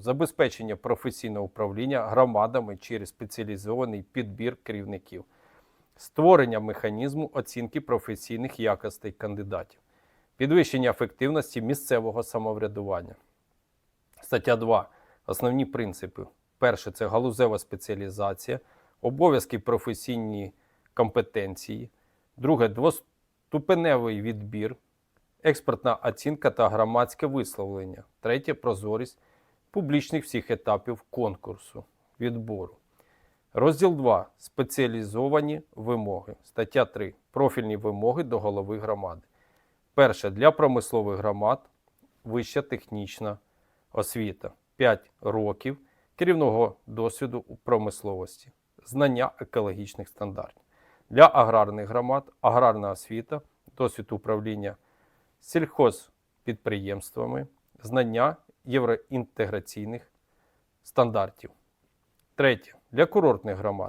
забезпечення професійного управління громадами через спеціалізований підбір керівників, створення механізму оцінки професійних якостей кандидатів, підвищення ефективності місцевого самоврядування. Стаття 2. Основні принципи. Перше це галузева спеціалізація, обов'язки професійні компетенції. Друге двоступеневий відбір, експертна оцінка та громадське висловлення. Третє прозорість публічних всіх етапів конкурсу, відбору. Розділ 2. Спеціалізовані вимоги. Стаття 3. Профільні вимоги до голови громади. Перше для промислових громад вища технічна освіта. 5 років керівного досвіду у промисловості, знання екологічних стандартів. Для аграрних громад аграрна освіта, досвід управління сільхозпідприємствами, знання євроінтеграційних стандартів. Третє. Для курортних громад